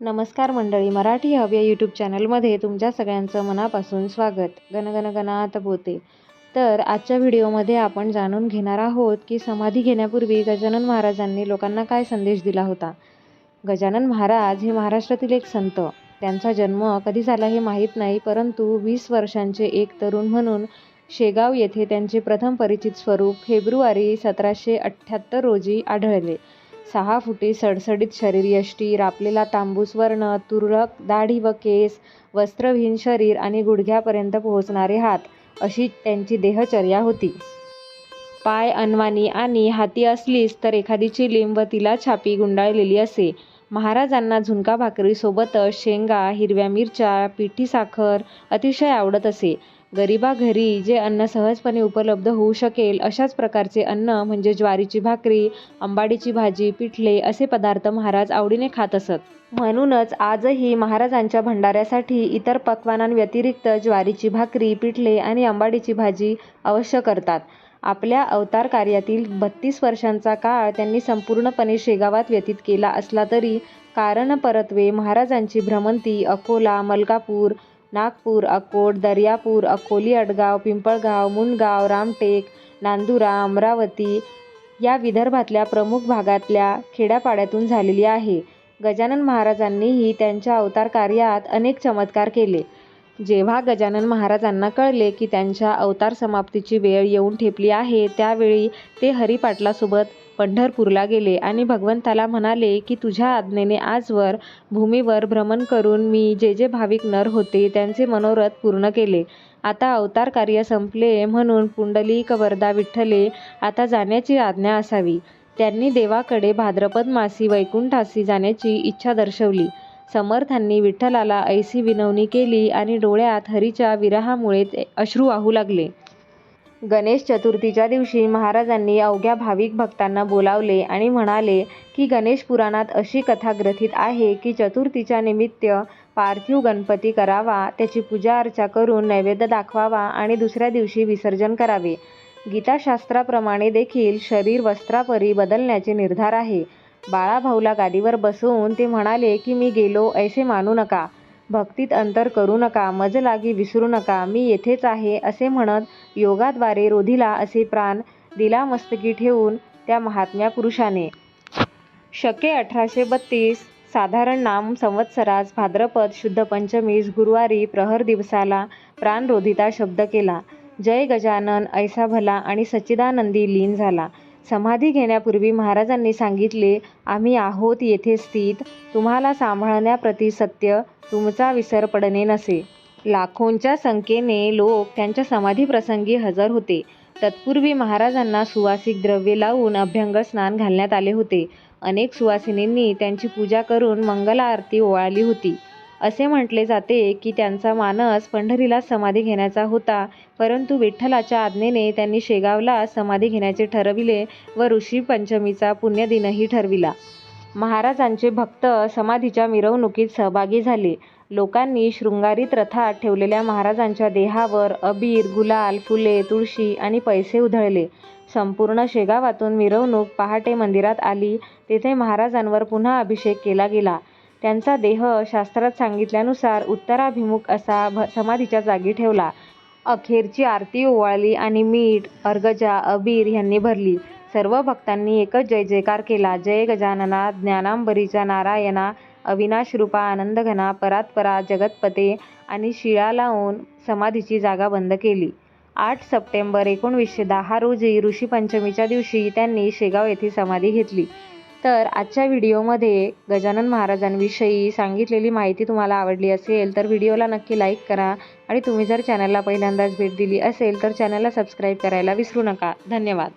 नमस्कार मंडळी मराठी हव्य यूट्यूब चॅनलमध्ये तुमच्या सगळ्यांचं मनापासून स्वागत. गणगण गणात बोते तर आजच्या व्हिडिओमध्ये आपण जाणून घेणार आहोत की समाधी घेण्यापूर्वी गजानन महाराजांनी लोकांना काय संदेश दिला होता? गजानन महाराज हे महाराष्ट्रातील एक संत. त्यांचा जन्म कधी झाला हे माहीत नाही परंतु वीस वर्षांचे एक तरुण म्हणून शेगाव येथे त्यांचे प्रथम परिचित स्वरूप फेब्रुवारी सतराशे अठ्ठ्याहत्तर रोजी आढळले. सहा फुटी सडसडीत शरीरयष्टी रापलेला तांबूस वर्ण तुरळक दाढी व केस वस्त्रविहीन शरीर आणि गुडघ्यापर्यंत पोहोचणारे हात अशी त्यांची देहचर्या होती. पाय अनवानी आणि हाती असलीच तर एखादी चिलीम व तिला छापी गुंडाळलेली असे. महाराजांना झुणका भाकरीसोबतच शेंगा हिरव्या मिरच्या पिठी साखर अतिशय आवडत असे. गरिबाघरी जे अन्न सहजपणे उपलब्ध होऊ शकेल अशाच प्रकारचे अन्न म्हणजे ज्वारीची भाकरी अंबाडीची भाजी पिठले असे पदार्थ महाराज आवडीने खात असत. म्हणूनच आजही महाराजांच्या भंडाऱ्यासाठी इतर पक्वानांव्यतिरिक्त ज्वारीची भाकरी पिठले आणि अंबाडीची भाजी अवश्य करतात. आपल्या अवतार कार्यातील बत्तीस वर्षांचा काळ त्यांनी संपूर्णपणे शेगावात व्यतीत केला असला तरी कारण परत्वे महाराजांची भ्रमंती अकोला मलकापूर नागपूर अकोट दर्यापूर अकोली अडगाव पिंपळगाव मुंडगाव रामटेक नांदुरा अमरावती या विदर्भातल्या प्रमुख भागातल्या खेड्यापाड्यातून झालेली आहे. गजानन महाराजांनीही त्यांच्या अवतार कार्यात अनेक चमत्कार केले. जेव्हा गजानन महाराजांना कळले की त्यांच्या अवतार समाप्तीची वेळ येऊन ठेपली आहे त्यावेळी ते हरिपाटलासोबत पंढरपूरला गेले आणि भगवंताला म्हणाले की तुझ्या आज्ञेने आजवर भूमीवर भ्रमण करून मी जे जे भाविक नर होते त्यांचे मनोरथ पूर्ण केले. आता अवतार कार्य संपले म्हणून पुंडलिक वरदा विठ्ठले आता जाण्याची आज्ञा असावी. त्यांनी देवाकडे भाद्रपद मासी वैकुंठासी जाण्याची इच्छा दर्शवली. समर्थांनी विठ्ठलाला ऐसी विनवणी केली आणि डोळ्यात हरीच्या विरहामुळे अश्रू वाहू लागले. गणेश चतुर्थीच्या दिवशी महाराजांनी अवघ्या भाविक भक्तांना बोलावले आणि म्हणाले की गणेश पुराणात अशी कथा ग्रथित आहे की चतुर्थीच्या निमित्त पार्थिव गणपती करावा त्याची पूजा अर्चा करून नैवेद्य दाखवावा आणि दुसऱ्या दिवशी विसर्जन करावे. गीताशास्त्राप्रमाणे देखील शरीर वस्त्रापरी बदलण्याचे निर्धार आहे. बाळाभाऊला गादीवर बसवून ते म्हणाले की मी गेलो ऐसे मानू नका. भक्तीत अंतर करू नका. मजलागी विसरू नका. मी येथेच आहे असे म्हणत योगाद्वारे रोधिला असे प्राण दिला मस्तकी ठेवून त्या महात्म्या पुरुषाने. शके अठराशे बत्तीस साधारण नाम संवत्सरास भाद्रपद शुद्ध पंचमीस गुरुवारी प्रहर दिवसाला प्राणरोधिता शब्द केला. जय गजानन ऐसा भला आणि सच्चिदानंदी लीन झाला. समाधी घेण्यापूर्वी महाराजांनी सांगितले आम्ही आहोत येथे स्थित. तुम्हाला सांभाळण्याप्रती सत्य तुमचा विसर पडणे नसे. लाखोंच्या संख्येने लोक त्यांच्या समाधीप्रसंगी हजर होते. तत्पूर्वी महाराजांना सुवासिक द्रव्ये लावून अभ्यंग स्नान घालण्यात आले होते. अनेक सुवासिनींनी त्यांची पूजा करून मंगल आरती ओवाळली होती. असे म्हटले जाते की त्यांचा मानस पंढरीला समाधी घेण्याचा होता. परंतु विठ्ठलाच्या आज्ञेने त्यांनी शेगावला समाधी घेण्याचे ठरविले व ऋषी पंचमीचा पुण्यदिनही ठरविला. महाराजांचे भक्त समाधीच्या मिरवणुकीत सहभागी झाले. लोकांनी शृंगारीत रथात ठेवलेल्या महाराजांच्या देहावर अबीर गुलाल फुले तुळशी आणि पैसे उधळले. संपूर्ण शेगावातून मिरवणूक पहाटे मंदिरात आली. तेथे महाराजांवर पुन्हा अभिषेक केला गेला. त्यांचा देह शास्त्रात सांगितल्यानुसार उत्तराभिमुख असा भ समाधीच्या जागी ठेवला. अखेरची आरती ओवाळली आणि मीठ अर्गजा अबीर ह्यांनी भरली. सर्व भक्तांनी एकच जय जयकार केला. जय गजानना ज्ञानांबरीच्या नारायणा अविनाशरूपा आनंदघना परात्परा जगतपते आणि शिळा लावून समाधीची जागा बंद केली. आठ सप्टेंबर एकोणवीसशे दहा रोजी ऋषी पंचमीच्या दिवशी त्यांनी शेगाव येथे समाधी घेतली. तर आजच्या व्हिडिओमध्ये गजानन महाराजांविषयी सांगितलेली माहिती तुम्हाला आवडली असेल तर व्हिडिओला नक्की लाईक करा आणि तुम्ही जर चॅनलला पहिल्यांदाच भेट दिली असेल तर चॅनलला सबस्क्राईब करायला विसरू नका. धन्यवाद.